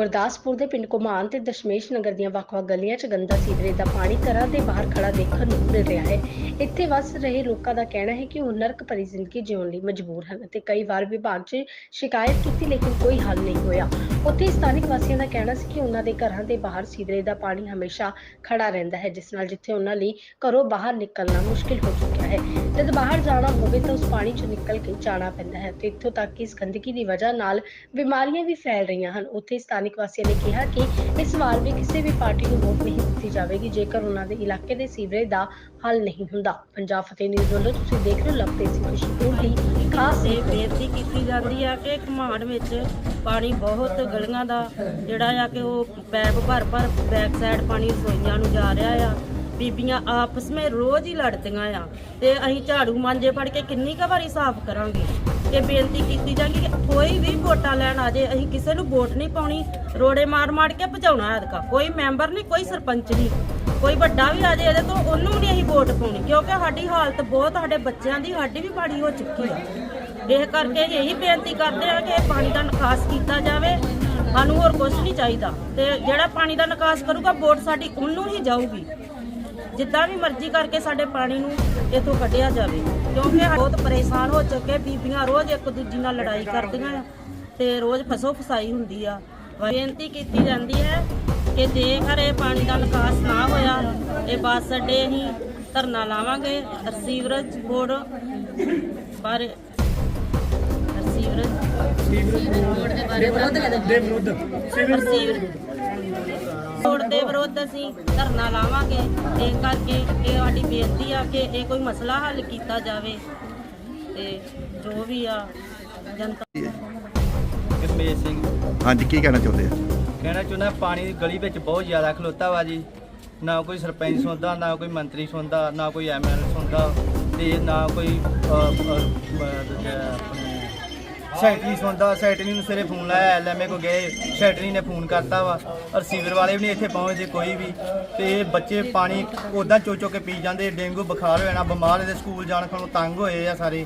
ਗੁਰਦਾਸਪੁਰ ਦੇ ਪਿੰਡ ਘੁਮਾਨ ਤੇ ਦਸ਼ਮੇਸ਼ ਨਗਰ ਦੀਆਂ ਵੱਖ-ਵੱਖ ਗਲੀਆਂ 'ਚ ਗੰਦਾ ਸੀਵਰੇਜ ਦਾ ਪਾਣੀ ਘਰਾਂ ਦੇ ਬਾਹਰ ਖੜਾ ਦੇਖਣ ਨੂੰ ਮਿਲ ਰਿਹਾ ਹੈ। ਇੱਥੇ ਵੱਸ ਰਹੇ ਲੋਕਾਂ ਦਾ ਕਹਿਣਾ ਹੈ ਕਿ ਉਹ ਨਰਕ ਭਰੀ ਜ਼ਿੰਦਗੀ ਜਿਉਣ ਲਈ ਮਜਬੂਰ ਹਨ ਅਤੇ ਕਈ ਵਾਰ ਵਿਭਾਗ 'ਚ ਸ਼ਿਕਾਇਤ ਕੀਤੀ ਲੇਕਿਨ ਕੋਈ ਹੱਲ ਨਹੀਂ ਹੋਇਆ। ਉੱਥੇ ਸਥਾਨਕ ਵਾਸੀਆਂ ਦਾ ਕਹਿਣਾ ਸੀ ਕਿ ਉਹਨਾਂ ਦੇ ਘਰਾਂ ਦੇ ਬਾਹਰ ਸੀਵਰੇਜ ਦਾ ਪਾਣੀ ਹਮੇਸ਼ਾ ਖੜਾ ਰਹਿੰਦਾ ਹੈ, ਜਿਸ ਨਾਲ ਜਿੱਥੇ ਉਹਨਾਂ ਲਈ ਘਰੋਂ ਬਾਹਰ ਨਿਕਲਣਾ ਮੁਸ਼ਕਿਲ ਹੋ ਚੁੱਕਿਆ ਹੈ। ਜਦ ਬਾਹਰ ਜਾਣਾ ਹੋਵੇ ਤਾਂ ਉਸ ਪਾਣੀ 'ਚ ਨਿਕਲ ਕੇ ਜਾਣਾ ਪੈਂਦਾ ਹੈ ਤੇ ਇੱਥੋਂ ਤੱਕ ਕਿ ਇਸ ਗੰਦਗੀ ਦੀ ਵਜ੍ਹਾ ਨਾਲ ਬਿਮਾਰੀਆਂ ਵੀ ਫੈਲ ਰਹੀਆਂ ਹਨ। ਉੱਥੇ ਸਥਾਨਕ ਵਾਸੀਆਂ ਨੇ ਕਿਹਾ ਕਿ ਇਸ ਵਾਰ ਵੀ ਕਿਸੇ ਵੀ ਪਾਰਟੀ ਨੂੰ ਵੋਟ ਨਹੀਂ ਦਿੱਤੀ ਜਾਵੇਗੀ, ਜੇਕਰ ਉਹਨਾਂ ਦੇ ਇਲਾਕੇ ਦੇ ਸੀਵਰੇਜ ਦਾ ਹੱਲ ਨਹੀਂ ਹੁੰਦਾ। ਪੰਜਾਬ ਫਤਿਹ ਨਿਊਜ਼ ਵੱਲੋਂ ਤੁਸੀਂ ਦੇਖ ਰਹੇ ਹੋ ਲਵਤੇ ਸਿੰਘ ਖੁਸ਼ਪੂਰ ਦੀ ਖਾਸ ਇਹ ਬੇਨਤੀ ਕੀਤੀ ਜਾਂਦੀ ਆ ਕਿ ਘਮਾੜ ਵਿੱਚ ਪਾਣੀ ਬਹੁਤ ਗਲੀਆਂ ਦਾ, ਜਿਹੜਾ ਆ ਕਿ ਉਹ ਪੈਪ ਭਰ ਭਰ ਬੈਕ ਸਾਈਡ ਪਾਣੀ ਰਸੋਈਆਂ ਨੂੰ ਜਾ ਰਿਹਾ ਆ। ਬੀਬੀਆਂ ਆਪਸ ਵਿੱਚ ਰੋਜ਼ ਹੀ ਲੜਦੀਆਂ ਆ। ਤੇ ਅਸੀਂ ਝਾੜੂ ਮਾਂਜੇ ਫੜ ਕੇ ਕਿੰਨੀ ਕੁ ਵਾਰੀ ਸਾਫ਼ ਕਰਾਂਗੇ। ਇਹ ਬੇਨਤੀ ਕੀਤੀ ਜਾਂਦੀ ਕਿ ਕੋਈ ਵੀ ਵੋਟਾਂ ਲੈਣ ਆ ਜੇ, ਅਸੀਂ ਕਿਸੇ ਨੂੰ ਵੋਟ ਨਹੀਂ ਪਾਉਣੀ। ਰੋੜੇ ਮਾਰ ਮਾਰ ਕੇ ਭਜਾਉਣਾ ਐਤਕਾ ਕੋਈ ਮੈਂਬਰ ਨਹੀਂ, ਕੋਈ ਸਰਪੰਚ ਨਹੀਂ। ਕੋਈ ਵੱਡਾ ਵੀ ਆ ਜੇ ਇਹਦੇ ਤੋਂ, ਉਹਨੂੰ ਵੀ ਨਹੀਂ ਅਸੀਂ ਵੋਟ ਪਾਉਣੀ। ਕਿਉਂਕਿ ਸਾਡੀ ਹਾਲਤ ਬਹੁਤ, ਸਾਡੇ ਬੱਚਿਆਂ ਦੀ ਸਾਡੀ ਵੀ ਮਾੜੀ ਹੋ ਚੁੱਕੀ ਆ। ਇਹ ਕਰਕੇ ਇਹੀ ਬੇਨਤੀ ਕਰਦੇ ਆ ਕਿ ਇਹ ਪਾਣੀ ਦਾ ਨਿਕਾਸ ਕੀਤਾ ਜਾਵੇ। ਸਾਨੂੰ ਹੋਰ ਕੁਝ ਨਹੀਂ ਚਾਹੀਦਾ। ਤੇ ਜਿਹੜਾ ਪਾਣੀ ਦਾ ਨਿਕਾਸ ਕਰੂਗਾ, ਵੋਟ ਸਾਡੀ ਉਹਨੂੰ ਹੀ ਜਾਊਗੀ। ਜਿੱਦਾਂ ਵੀ ਮਰਜ਼ੀ ਕਰਕੇ ਸਾਡੇ ਪਾਣੀ ਨੂੰ ਇੱਥੋਂ ਕੱਢਿਆ ਜਾਵੇ। ਕਿਉਂਕਿ ਬਹੁਤ ਪਰੇਸ਼ਾਨ ਹੋ ਚੁੱਕੇ ਬੀਬੀਆਂ ਰੋਜ਼ ਇੱਕ ਦੂਜੀ ਨਾਲ ਲੜਾਈ ਕਰਦੀਆਂ ਆ ਤੇ ਰੋਜ਼ ਫਸੋ ਫਸਾਈ ਹੁੰਦੀ ਆ। ਬੇਨਤੀ ਕੀਤੀ ਜਾਂਦੀ ਹੈ ਕਿ ਜੇਕਰ ਇਹ ਪਾਣੀ ਦਾ ਨਿਕਾਸ ਨਾ ਹੋਇਆ, ਇਹ ਬੱਸ ਅੱਡੇ ਅਸੀਂ ਧਰਨਾ ਲਾਵਾਂਗੇ। ਰਸੀਵਰਜ ਬੋਰਡ ਪਰ ਰਸੀਵਰਜ ਰਸੀਵਰਜ ਬੋਰਡ ਦੇ ਵਿਰੁੱਧ ਅਸੀਂ ਧਰਨਾ ਲਾਵਾਂਗੇ। ਇਹ ਕਰਕੇ ਇਹ ਸਾਡੀ ਬੇਨਤੀ ਆ ਕਿ ਇਹ ਕੋਈ ਮਸਲਾ ਹੱਲ ਕੀਤਾ ਜਾਵੇ ਤੇ ਜੋ ਵੀ ਆ ਜਨਤਾ ਗਰਮੇਸ਼ ਸਿੰਘ ਹਾਂਜੀ ਕੀ ਕਹਿਣਾ ਚਾਹੁੰਦੇ ਆ? ਕਹਿਣਾ ਚਾਹੁੰਦਾ ਪਾਣੀ ਗਲੀ ਵਿੱਚ ਬਹੁਤ ਜ਼ਿਆਦਾ ਖਲੋਤਾ ਵਾ ਜੀ। ਨਾ ਕੋਈ ਸਰਪੰਚ ਸੁਣਦਾ ਨਾ ਕੋਈ ਮੰਤਰੀ ਸੁਣਦਾ ਨਾ ਕੋਈ ਐਮਐਲਏ ਸੁਣਦਾ ਤੇ ਨਾ ਕੋਈ ਅਹ, ਅਹ, ਅਹ, ਦੂਜਾ ਆਪਣੇ ਸੈਕਟਰੀ ਸੁਣਦਾ ਸੈਕਟਰੀ ਨੂੰ ਸਵੇਰੇ ਫੋਨ ਲਾਇਆ, ਐਲਐਮਏ ਕੋ ਗਏ ਸੈਕਟਰੀ ਨੇ ਫੋਨ ਕਰਤਾ ਵਾ ਰਿਸੀਵਰ ਵਾਲੇ ਵੀ ਨਹੀਂ ਇੱਥੇ ਪਹੁੰਚਦੇ ਕੋਈ ਵੀ। ਤੇ ਇਹ ਬੱਚੇ ਪਾਣੀ ਉਦਾਂ ਚੋ ਚੋ ਕੇ ਪੀ ਜਾਂਦੇ, ਡੇਂਗੂ ਬੁਖਾਰ ਹੋ ਜਾਣਾ, ਬਿਮਾਰ ਇਹਦੇ ਸਕੂਲ ਜਾਣ ਖਣੋਂ ਤੰਗ ਹੋਏ ਆ ਸਾਰੇ।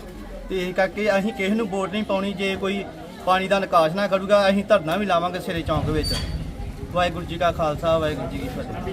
ਤੇ ਇਹ ਕਰਕੇ ਅਸੀਂ ਕਿਸੇ ਨੂੰ ਵੋਟ ਨਹੀਂ ਪਾਉਣੀ, ਜੇ ਕੋਈ ਪਾਣੀ ਦਾ ਨਿਕਾਸ ਨਾ ਕਰੂਗਾ, ਅਸੀਂ ਧਰਨਾ ਵੀ ਲਾਵਾਂਗੇ ਸਿਰੇ ਚੌਂਕ ਵਿੱਚ। ਵਾਹਿਗੁਰੂ ਜੀ ਕਾ ਖਾਲਸਾ, ਵਾਹਿਗੁਰੂ ਜੀ ਕੀ ਫਤਿਹ।